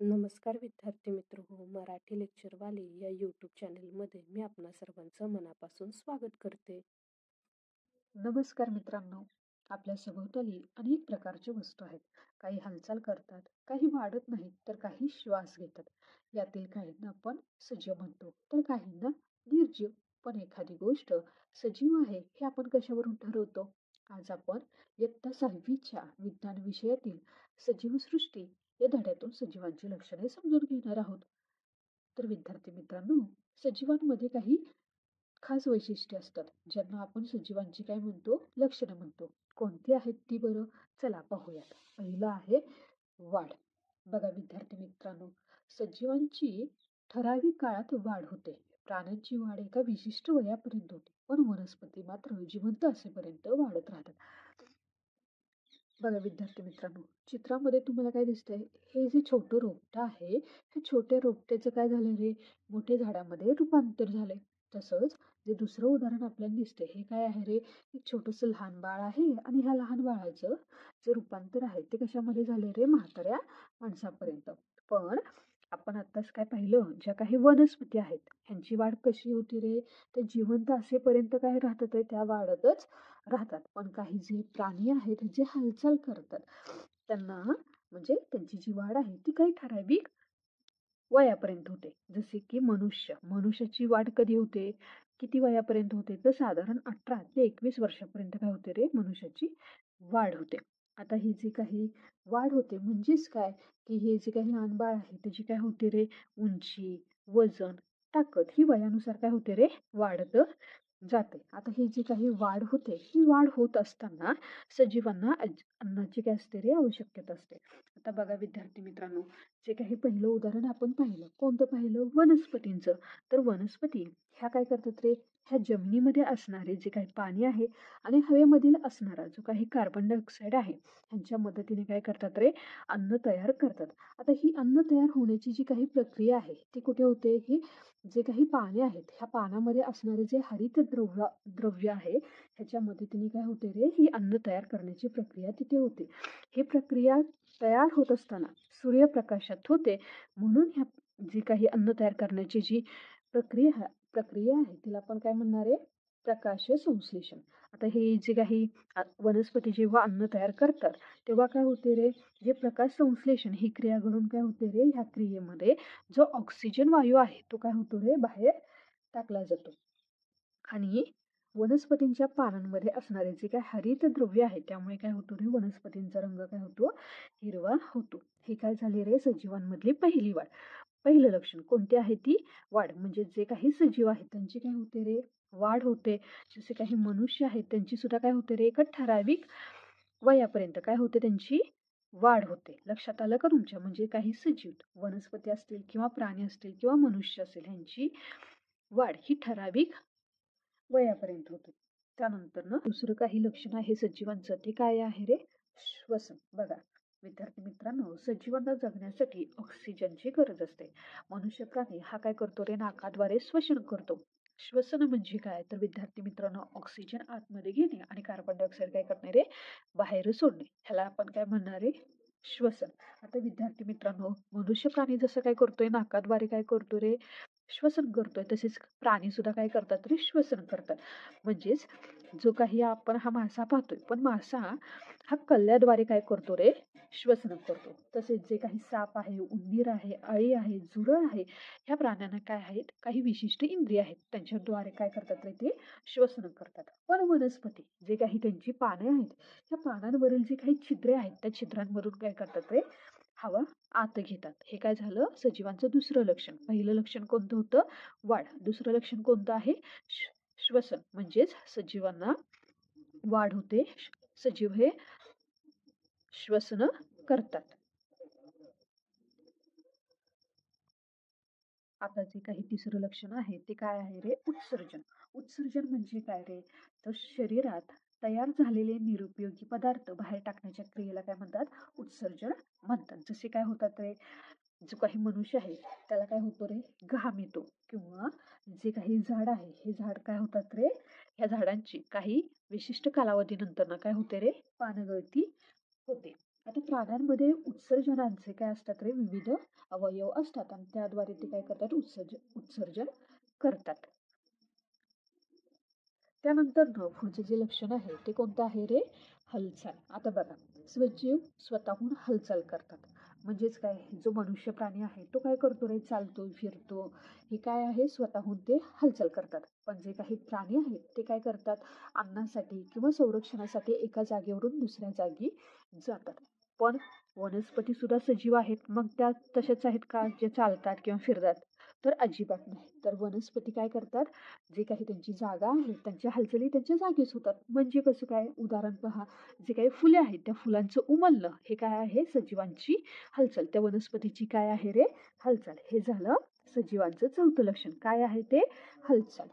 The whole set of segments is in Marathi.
नमस्कार विद्यार्थी मित्र. हो मराठी लेक्चरवाले या यूट्यूब चॅनलमध्ये मी आपणा सर्वांचं मनापासून स्वागत करते. नमस्कार मित्रांनो. आपल्या सभोवताली अनेक प्रकारचे वस्तू आहेत. काही हालचाल करतात काही वाढत नाहीत तर काही श्वास घेतात. यातील काहींना आपण सजीव म्हणतो तर काहींना निर्जीव. पण एखादी गोष्ट सजीव आहे हे आपण कशावरून ठरवतो? आज आपण इयत्ता सहावीच्या विज्ञान विषयातील सजीव सृष्टी या धड्यातून सजीवांची लक्षणे समजून घेणार आहोत. तर विद्यार्थी मित्रांनो सजीवांमध्ये काही खास वैशिष्ट्ये असतात ज्यांना आपण सजीवांची काय म्हणतो? लक्षणं म्हणतो. कोणती आहेत ती बरं? चला पाहूयात. पहिलं आहे वाढ. बघा विद्यार्थी मित्रांनो सजीवांची ठराविक काळात वाढ होते. प्राण्यांची वाढ एका विशिष्ट वयापर्यंत होते. पण वनस्पती मात्र जिवंत असेपर्यंत वाढत राहतात. बघा विद्यार्थी मित्रांनो चित्रामध्ये तुम्हाला काय दिसतंय हे जे छोटं रोपटं आहे हे छोट्या रोपट्याचं काय झालं रे? मोठ्या झाडामध्ये रूपांतर झालंय. तसंच जे दुसरं उदाहरण आपल्याला दिसतंय हे काय आहे रे? एक छोटंसं लहान बाळ आहे आणि ह्या लहान बाळाचं जे रूपांतर आहे ते कशामध्ये झाले रे? म्हाताऱ्या माणसापर्यंत. पण आपण आत्ताच काय पाहिलं? ज्या काही वनस्पती आहेत ह्यांची वाढ कशी होती रे? ते जिवंत असेपर्यंत काय राहतात रे? त्या वाढतच राहतात. पण काही जे प्राणी आहेत जे हालचाल करतात त्यांना म्हणजे त्यांची जी वाढ आहे ती काही ठराविक वयापर्यंत होते. जसे की मनुष्य. मनुष्याची वाढ कधी होते? किती वयापर्यंत होते? तर साधारण अठरा ते एकवीस वर्षापर्यंत काय होते रे? मनुष्याची वाढ होते. आता ही जी काही वाढ होते म्हणजेच काय? की हे जे काही लहान बाळ आहे त्याची काय होते रे? उंची वजन ताकद ही वयानुसार काय होते रे? वाढत जाते. आता ही जी काही वाढ होते ही वाढ होत असताना सजीवांना अन्नाची काय असते रे? आवश्यकता असते. आता बघा विद्यार्थी मित्रांनो जे काही पहिलं उदाहरण आपण पाहिलं कोणतं पाहिलं? वनस्पतींचं. तर वनस्पती ह्या काय करतात रे? ह्या जमिनीमध्ये असणारे जे काही पाणी आहे आणि हवेमधील असणारा जो काही कार्बन डायऑक्साईड आहे ह्यांच्या मदतीने काय करतात रे? अन्न तयार करतात. आता ही अन्न तयार होण्याची जी काही प्रक्रिया आहे ती कुठे होते? ही जे काही पाने आहेत ह्या पानामध्ये असणारे जे हरित द्रव्य द्रव्य आहे ह्याच्या मदतीने काय होते रे? ही अन्न तयार करण्याची प्रक्रिया तिथे होते. ही प्रक्रिया तयार होत असताना सूर्यप्रकाशात होते म्हणून ह्या जी काही अन्न तयार करण्याची जी प्रक्रिया प्रक्रिया आहे तिला आपण काय म्हणणार आहे? प्रकाश संश्लेषण. आता हे जे काही वनस्पती जेव्हा अन्न तयार करतात तेव्हा काय होते रे? जे प्रकाश संश्लेषण ही क्रिया घडून काय होते रे? ह्या क्रियेमध्ये जो ऑक्सिजन वायू आहे तो काय होतो रे? बाहेर टाकला जातो. आणि वनस्पतींच्या पानांमध्ये असणारे जे काय हरित द्रव्य आहे त्यामुळे काय होतो रे? वनस्पतींचा रंग काय होतो? हिरवा होतो. हे काय झाले रे? सजीवांमधली पहिली वाढ. पहिलं लक्षण कोणते आहे ती? वाढ. म्हणजे जे काही सजीव आहेत त्यांची काय होते रे? वाढ होते. जसे काही मनुष्य आहेत त्यांची सुद्धा काय होते रे? एका ठराविक वयापर्यंत काय होते? त्यांची वाढ होते. लक्षात आलं का तुमच्या? म्हणजे काही सजीव वनस्पती असतील किंवा प्राणी असतील किंवा मनुष्य असेल ह्यांची वाढ ही ठराविक वयापर्यंत होते. त्यानंतर ना दुसरं काही लक्षण आहे सजीवांचं ते काय आहे रे? श्वसन. बघा. विद्यार्थी मित्रांनो सजीवांना जगण्यासाठी ऑक्सिजनची गरज असते. मनुष्य प्राणी हा काय करतो रे? नाकाद्वारे श्वसन करतो. श्वसन म्हणजे काय? तर विद्यार्थी मित्रांनो ऑक्सिजन आतमध्ये घेणे आणि कार्बन डायऑक्साईड काय करणे रे? बाहेर सोडणे. ह्याला आपण काय म्हणणार आहे? श्वसन. आता विद्यार्थी मित्रांनो मनुष्य प्राणी जसं काय करतोय नाकाद्वारे काय करतो रे? श्वसन करतोय. तसेच प्राणी सुद्धा काय करतात रे? श्वसन करतात. म्हणजेच जो काही आपण हा मासा पाहतोय पण मासा हा कल्ल्याद्वारे काय करतो रे? श्वसन करतो. तसेच जे काही साप आहे उंदीर आहे अळी आहे झुरळ आहे ह्या प्राण्यांना काय आहेत? काही विशिष्ट इंद्रिय आहेत. त्यांच्याद्वारे काय करतात रे ते? श्वसन करतात. पण वनस्पती जे काही त्यांची पाने आहेत त्या पानांवरील जे काही छिद्रे आहेत त्या छिद्रांवरून काय करतात रे? हवा आत घेतात. हे काय झालं? सजीवांचं दुसरं लक्षण. पहिलं लक्षण कोणतं होतं? वाढ. दुसरं लक्षण कोणतं आहे? श्वसन म्हणजेच सजीवांना वाढ होते. सजीव हे श्वसन करतात. आता जे काही तिसरं लक्षण आहे ते काय आहे रे? उत्सर्जन. उत्सर्जन म्हणजे काय रे? तर शरीरात तयार झालेले निरुपयोगी पदार्थ बाहेर टाकण्याच्या क्रियेला काय म्हणतात? उत्सर्जन म्हणतात. जसे काय होतात रे? जो काही मनुष्य आहे त्याला काय होतो रे? घाम येतो किंवा जे काही झाड आहे हे झाड काय होतात रे? ह्या झाडांची काही विशिष्ट कालावधीनंतर ना काय होते रे? पानगळती होते. आता प्राण्यांमध्ये उत्सर्जनांचे काय असतात रे? विविध अवयव असतात आणि त्याद्वारे ते काय करतात? उत्सर्ज उत्सर्जन करतात. त्यानंतर न पुढचे जे लक्षण आहे ते कोणतं आहे रे? हालचाल. आता बघा सजीव स्वतःहून हालचाल करतात. म्हणजेच काय जो मनुष्य प्राणी आहे तो काय करतो रे? चालतो फिरतो. हे काय आहे? स्वतःहून ते हालचाल करतात. पण जे काही प्राणी आहेत ते काय करतात? अन्नासाठी किंवा संरक्षणासाठी एका जागेवरून दुसऱ्या जागी जातात. पण वनस्पती सुद्धा सजीव आहेत. मग त्या तशाच आहेत का? जे चालतात किंवा फिरतात? तर अजिबात नाही. तर वनस्पती काय करतात? जे काही त्यांची जागा आहे त्यांच्या हालचाली त्यांच्या जागेच होतात. म्हणजे कसं काय? उदाहरण पहा. जे काही फुले आहेत त्या फुलांचं उमलणं हे काय आहे? सजीवांची हालचाल. त्या वनस्पतीची काय आहे रे? हालचाल. हे झालं सजीवांचं चौथं लक्षण. काय आहे ते? हालचाल.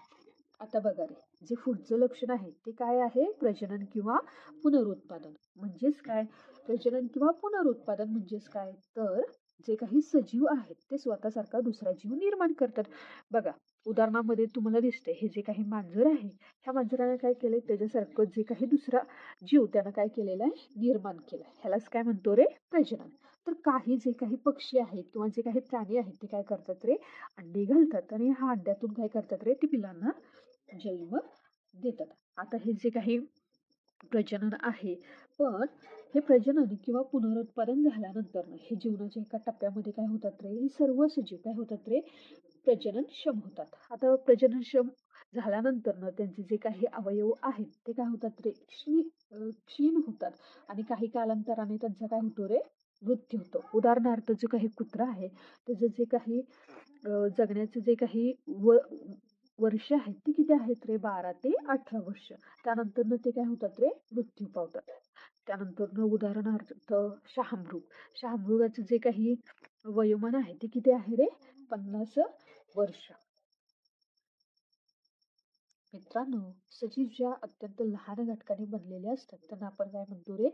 आता बघा रे. जे पुढचं लक्षण आहे ते काय आहे? प्रजनन किंवा पुनरुत्पादन. म्हणजेच काय? प्रजनन किंवा पुनरुत्पादन म्हणजेच काय? तर जे काही सजीव आहेत ते स्वतःसारखा दुसरा जीव निर्माण करतात. बघा उदाहरणामध्ये तुम्हाला दिसते हे जे काही मांजर आहे ह्या मांजराने काय केलंय? त्याच्यासारखं जे काही दुसरा जीव त्यानं काय केलेला आहे? निर्माण केला ह्यालाच काय म्हणतो रे? प्रजनन. तर काही जे काही पक्षी आहेत किंवा जे काही प्राणी आहेत ते काय करतात रे? अंडी घालतात आणि ह्या अंड्यातून काय करतात रे? ते पिलांना जन्म देतात. आता हे जे काही प्रजनन आहे. पण हे प्रजनन किंवा पुनरुत्पादन झाल्यानंतर हे जीवनाच्या एका टप्प्यामध्ये काय होतात रे? हे सर्व सजीव काय होतात रे? प्रजननक्षम होतात. आता प्रजननक्षम झाल्यानंतर ना त्यांचे जे काही अवयव आहेत ते काय होतात रे? क्षीण क्षीण होतात. आणि काही कालांतराने त्यांचा काय होतो रे? मृत्यू होतो. उदाहरणार्थ जो काही कुत्रा आहे त्याचं जे काही जगण्याचं जे काही व वर्ष आहेत ती किती आहेत रे? बारा ते अठरा वर्ष. त्यानंतर ते काय होतात रे? मृत्यू पावतात. त्यानंतर उदाहरणार्थ शहामृग. शहामृगाचं जे काही वयोमान आहे ते किती आहे रे? पन्नास वर्ष. मित्रांनो सजीव ज्या अत्यंत लहान घटकाने बनलेले असतात त्यांना आपण काय म्हणतो रे?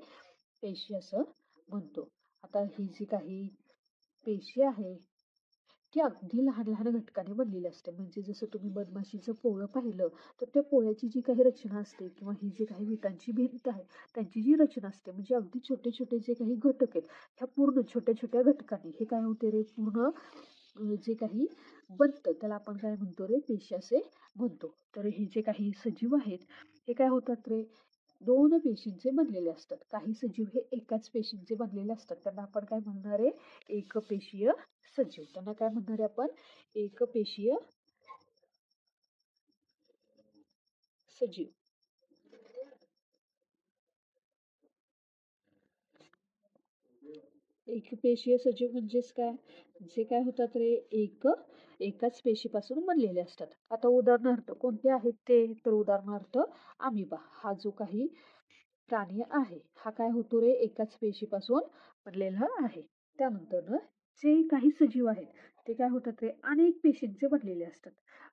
पेशी असं म्हणतो. आता ही जी काही पेशी आहे ती अगदी लहान लहान घटकाने बनलेली असते. म्हणजे जसं तुम्ही मधमाशीचं पोळं पाहिलं तर त्या पोळ्याची जी काही रचना असते किंवा ही जी काही विटांची भिंत आहे त्यांची जी रचना असते म्हणजे अगदी छोटे छोटे जे काही घटक आहेत ह्या पूर्ण छोट्या छोट्या घटकांनी हे काय होते रे? पूर्ण जे काही बनतं त्याला आपण काय म्हणतो रे? पेशी असे म्हणतो. तर हे जे काही सजीव आहेत हे काय होतात रे? दोन पेशींचे बनलेले असतात. काही सजीव हे एकाच पेशींचे बनलेले असतात. त्यांना आपण काय म्हणणार आहे? एकपेशीय सजीव. त्यांना काय म्हणणार आहे आपण? एकपेशीय सजीव. एकपेशीय सजीव म्हणजेच काय? जे काय होतात रे एक एकाच पेशीपासून बनलेले असतात. आता उदाहरणार्थ कोणते आहेत ते? तर उदाहरणार्थ आमिबा हा जो काही प्राणी आहे हा काय होतो रे? एकाच पेशीपासून बनलेला आहे. त्यानंतर जे काही सजीव आहेत ते काय होतात रे? अनेक पेशींचे बनलेले असतात.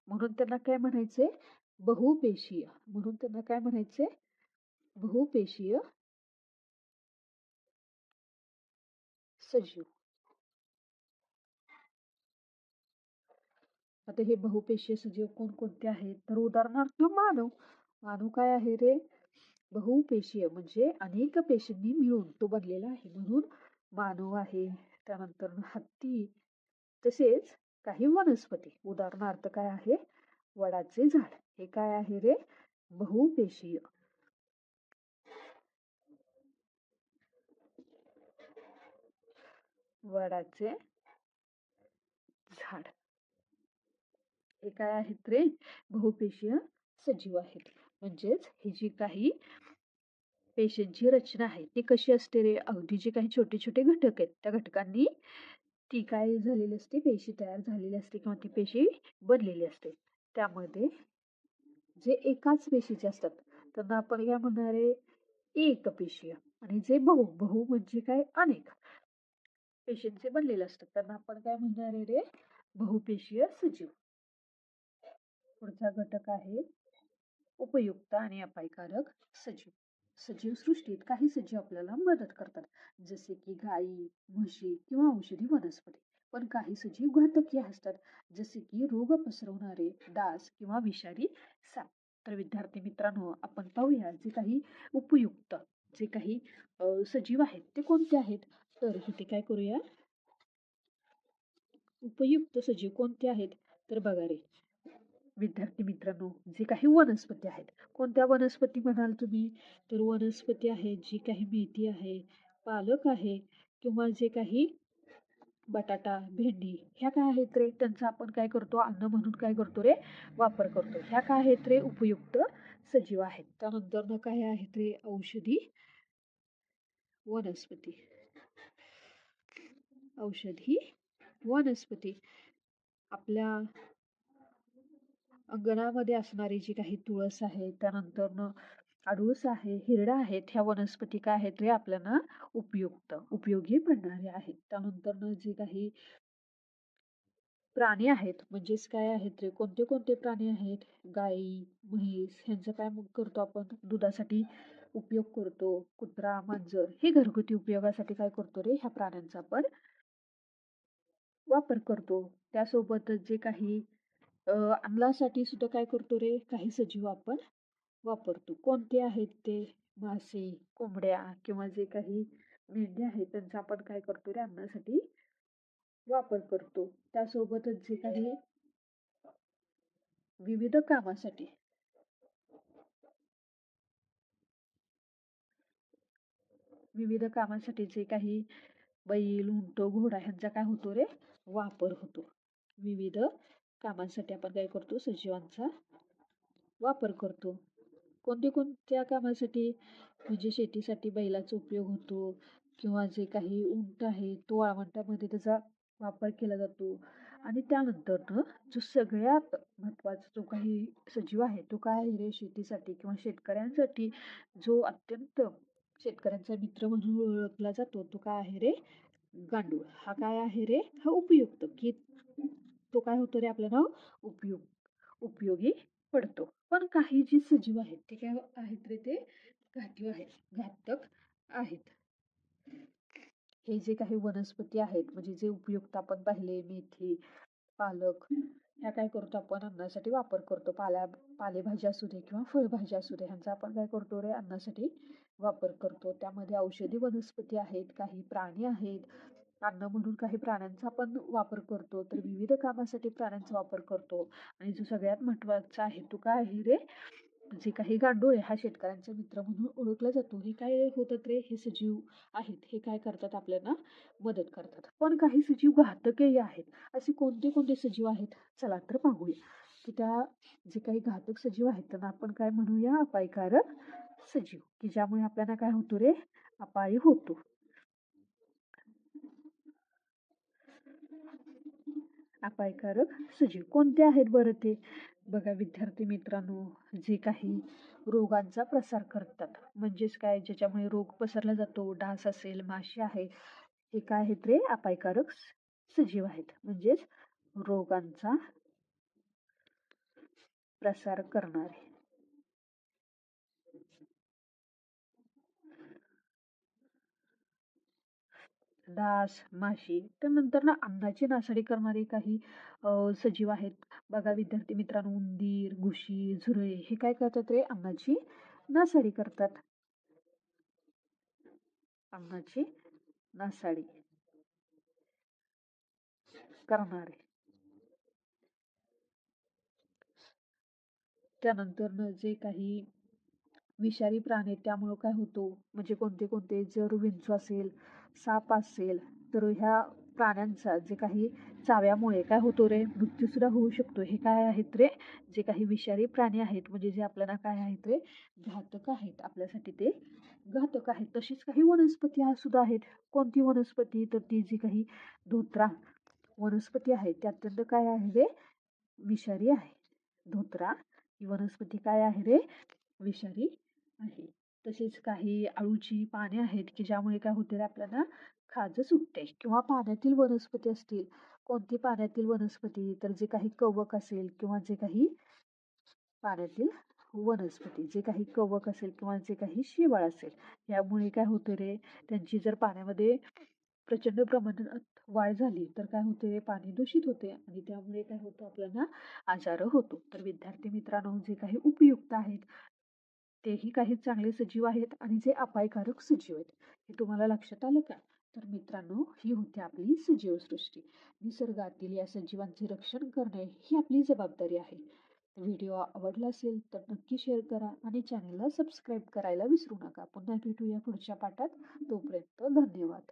म्हणून त्यांना काय म्हणायचे? बहुपेशीय. म्हणून त्यांना काय म्हणायचे? बहुपेशीय सजीव आता हे बहुपेशीय सजीव कोणकोणते आहेत? तर उदाहरणार्थ मानव. मानव काय आहे रे? बहुपेशीय म्हणजे अनेक पेशींनी मिळून तो बनलेला आहे. म्हणून मानव आहे. त्यानंतर हत्ती तसेच काही वनस्पती. उदाहरणार्थ काय आहे? वडाचे झाड. हे काय आहे रे? बहुपेशीय. वडाचे झाड. हे काय आहेत रे? बहुपेशीय सजीव आहेत. म्हणजेच ही जी काही पेशींची रचना आहे ती कशी असते रे? अगदी जे काही छोटे छोटे घटक आहेत त्या घटकांनी ती काय झालेली असते? पेशी तयार झालेली असते किंवा ती पेशी बनलेली असते. त्यामध्ये जे एकाच पेशीचे असतात त्यांना आपण काय म्हणणार आहे? एकपेशीय. आणि जे बहु बहु म्हणजे काय? अनेक. पेशींचे बनलेले असतात. त्यांना आपण काय म्हणणार आहे रे? बहुपेशीय सजीव. पुढचा घटक आहे उपयुक्त आणि अपायकारक सजीव. सजीव सृष्टीत काही सजीव आपल्याला मदत करतात. जसे की गायी म्हशी किंवा औषधी वनस्पती. पण काही सजीव घातकीय असतात. जसे की रोग पसरवणारे डास किंवा विषारी साप. तर विद्यार्थी मित्रांनो आपण पाहूया जे काही उपयुक्त जे काही सजीव आहेत ते कोणते आहेत? तर इथे काय करूया? उपयुक्त सजीव कोणते आहेत? तर बघा रे. विद्यार्थी मित्रांनो जे काही वनस्पती आहेत. कोणत्या वनस्पती म्हणाल तुम्ही? तर वनस्पती आहेत जी काही मेथी आहे पालक आहे किंवा जे काही बटाटा भेंडी ह्या काय आहेत रे? त्यांचा आपण काय करतो? अन्न म्हणून काय करतो रे? वापर करतो. ह्या काय आहेत रे? उपयुक्त सजीव आहेत. त्यानंतर काय आहेत रे? औषधी वनस्पती. औषधी वनस्पती. आपल्या अंगणामध्ये असणारी जी काही तुळस आहे त्यानंतर अडूस आहे हिरडा आहेत ह्या वनस्पती काय आहेत ते आपल्याला उपयुक्त उपयोगी पडणारे आहेत. त्यानंतर जे काही प्राणी आहेत म्हणजेच काय आहेत रे कोणते कोणते प्राणी आहेत? गाई म्हैस ह्यांचा काय मग करतो आपण? दुधासाठी उपयोग करतो कुत्रा मांजर हे घरगुती उपयोगासाठी काय करतो रे? ह्या प्राण्यांचा आपण वापर करतो. त्यासोबतच जे काही अन्नासाठी सुद्धा काय करतो रे? काही सजीव आपण वापरतो. कोणते आहेत ते? मासे कोंबड्या किंवा जे काही मेंढ्या आहेत त्यांचा आपण काय करतो रे? अन्नासाठी वापर करतो. त्यासोबतच जे काही विविध कामासाठी विविध कामासाठी जे काही बैल उंट घोडा ह्यांचा काय होतो रे? वापर होतो. विविध कामांसाठी आपण काय करतो? सजीवांचा वापर करतो. कोणते कोणत्या कामासाठी? म्हणजे शेतीसाठी बैलाचा उपयोग होतो किंवा जे काही उंट आहे तो वाळवंटामध्ये त्याचा वापर केला जातो. आणि त्यानंतर जो सगळ्यात महत्त्वाचा जो काही सजीव आहे तो काय आहे रे? शेतीसाठी किंवा शेतकऱ्यांसाठी जो अत्यंत शेतकऱ्यांचा मित्र म्हणून ओळखला जातो तो काय आहे रे? गांडूळ. हा काय आहे रे? हा उपयुक्त. की तो काय होतो रे आपल्याला उपयोग उपयोगी पडतो. पण काही जी सजीव आहेत ते काय आहेत रे ते? घातीव आहेत घातक आहेत. हे जे काही वनस्पती आहेत म्हणजे जे उपयुक्त आपण पाहिले मेथी पालक ह्या काय करतो आपण? अन्नासाठी वापर करतो. पाल्या पालेभाज्या असू दे किंवा फळभाज्या असू दे ह्यांचा आपण काय करतो रे? अन्नासाठी वापर करतो. त्यामध्ये औषधी वनस्पती आहेत काही प्राणी आहेत. अन्न म्हणून काही प्राण्यांचा आपण वापर करतो. तर विविध कामासाठी प्राण्यांचा वापर करतो. आणि जो सगळ्यात महत्त्वाचा आहे तो काय आहे रे? जे काही गांडूळ आहे हा शेतकऱ्यांचा मित्र म्हणून ओळखला जातो. हे काय होतात रे? हे सजीव आहेत. हे काय करतात आपल्याला? मदत करतात. पण काही सजीव घातकही आहेत. असे कोणते कोणते सजीव आहेत? चला तर पाहूया. की त्या जे काही घातक सजीव आहेत त्यांना आपण काय म्हणूया? अपायकारक सजीव. की ज्यामुळे आपल्याला काय होतो रे? अपाय होतो. अपायकारक सजीव. कोणते आहेत बरं ते? बघा विद्यार्थी मित्रांनो जे काही रोगांचा प्रसार करतात म्हणजेच काय? ज्याच्यामुळे रोग पसरला जातो डास असेल माशी आहे हे काय आहेत रे? अपायकारक सजीव आहेत. म्हणजेच रोगांचा प्रसार करणारे. डास माशी त्यानंतर ना अन्नाची नासाडी करणारे काही सजीव आहेत. बघा विद्यार्थी मित्रांनो उंदीर घुशी झुरळे हे काय करतात रे? अन्नाची नासाडी करतात. अन्नाची नासाडी करणारे. त्यानंतर जे काही विषारी प्राणी त्यामुळं काय होतो? म्हणजे कोणते कोणते? जर विंचू असेल साप असेल तर ह्या प्राण्यांचा जे काही चाव्यामुळे काय होतो रे? मृत्यूसुद्धा होऊ शकतो. हे काय आहेत रे? जे काही विषारी प्राणी आहेत म्हणजे जे आपल्याला काय आहेत रे? घातक आहेत. आपल्यासाठी ते घातक आहेत. तशीच काही वनस्पती सुद्धा आहेत. कोणती वनस्पती? तर ती जी काही धोत्रा वनस्पती आहे ते अत्यंत काय आहे रे? विषारी आहे. धोत्रा ही वनस्पती काय आहे रे? विषारी आहे. तसेच काही अळूची पाने आहेत की ज्यामुळे काय होते रे आपल्याला खाज सुटते किंवा पाण्यातील वनस्पती असतील कोणती पाण्यातील वनस्पती तर जे काही कवक असेल किंवा जे काही पाण्यातील वनस्पती जे काही कवक असेल किंवा जे काही शेवाळ असेल यामुळे काय होतं रे त्यांची जर पाण्यामध्ये प्रचंड प्रमाणात वाढ झाली तर काय होते रे पाणी दूषित होते आणि त्यामुळे काय होतं आपल्याला आजार होतो. तर विद्यार्थी मित्रांनो जे काही उपयुक्त आहेत तेही काही चांगले सजीव आहेत आणि जे अपायकारक सजीव आहेत. हे तुम्हाला लक्षात आलं का? तर मित्रांनो ही होती आपली सजीव सृष्टी. निसर्गातील या सजीवांचे रक्षण करणे ही आपली जबाबदारी आहे. व्हिडिओ आवडला असेल तर नक्की शेअर करा आणि चॅनलला सबस्क्राईब करायला विसरू नका. पुन्हा भेटूया पुढच्या पाठात. तोपर्यंत धन्यवाद.